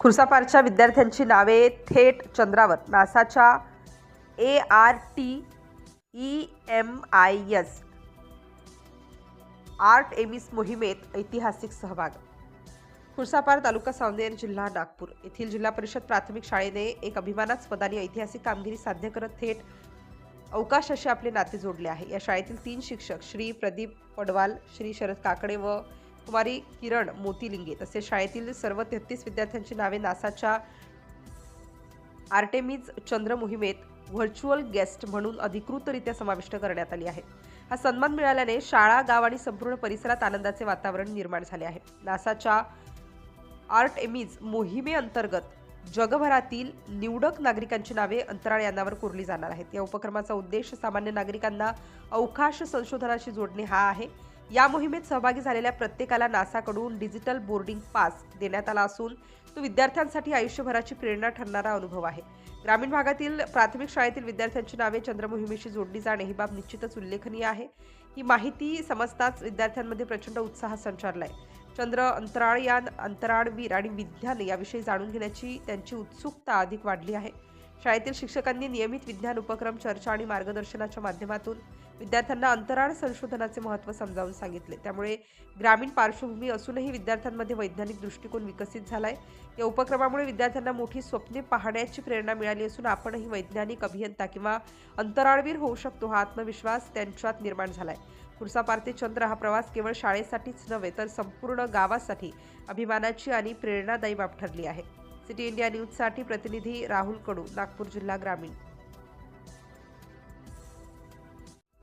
खुर्सापारच्या विद्यार्थ्यांची नावे थेट चंद्रावर. नासाच्या A R T E M I S Artemis मोहिमेत ऐतिहासिक सहभाग. खुर्सापार तालुका सावनेर जिल्हा नागपूर. येथील जिल्हा परिषद प्राथमिक शाळेने एक अभिमानास्पद आणि ऐतिहासिक कामगिरी साध्य करत थेट अवकाशाशी आपले नाते जोडले आहे. या शाळेतील तीन शिक्षक श्री प्रदीप पडवाल श्री शरद काकडे व कुमारी किरण मोतीलिंगे तसेच शाळेतील सर्व तेहतीस विद्यार्थ्यांची नावे नासाच्या आर्टेमिज चंद्र मोहिमेत व्हर्च्युअल गेस्ट म्हणून अधिकृतरित्या समाविष्ट करण्यात आली आहे. हा सन्मान मिळाल्याने शाळा गाव आणि संपूर्ण परिसरात आनंदाचे वातावरण निर्माण झाले आहे. नासाच्या आर्ट एमिज मोहिमेअंतर्गत जगभरातील निवडक नागरिकांची नावे अंतराळ यानावर कोरली जाणार आहेत. या उपक्रमाचा उद्देश सामान्य नागरिकांना अवकाश संशोधनाशी जोडणे हा आहे. या मोहिमेत सहभागी झालेल्या प्रत्येकाला नासाकडून डिजिटल बोर्डिंग पास देण्यात आला असून तो विद्यार्थ्यांसाठी आयुष्यभराची प्रेरणा ठरणारा अनुभव आहे. ग्रामीण भागातील प्राथमिक शाळेतील विद्यार्थ्यांची नावे चंद्र मोहिमेशी जोडली जाणे ही बाब निश्चितच उल्लेखनीय आहे. ही माहिती समजताच विद्यार्थ्यांमध्ये प्रचंड उत्साह संचारलाय. चंद्र अंतराळयान अंतराळवीर आणि विज्ञान याविषयी जाणून घेण्याची त्यांची उत्सुकता अधिक वाढली आहे. शाळेतील शिक्षकांनी नियमित विज्ञान उपक्रम चर्चा आणि मार्गदर्शनाच्या माध्यमातून विद्यार्थ्यांना अंतराळ संशोधनाचे महत्त्व समजावून सांगितले. त्यामुळे ग्रामीण पार्श्वभूमी असूनही विद्यार्थ्यांमध्ये वैज्ञानिक दृष्टिकोन विकसित झालाय. या उपक्रमामुळे विद्यार्थ्यांना मोठी स्वप्ने पाहण्याची प्रेरणा मिळाली असून आपणही वैज्ञानिक अभियंता किंवा अंतराळवीर होऊ शकतो हा आत्मविश्वास त्यांच्यात निर्माण झालाय. खुर्सापार ते चंद्र हा प्रवास केवळ शाळेसाठीच नव्हे तर संपूर्ण गावासाठी अभिमानाची आणि प्रेरणादायी बाब ठरली आहे. सिटी इंडिया न्यूजसाठी प्रतिनिधी राहुल कडू नागपूर जिल्हा ग्रामीण.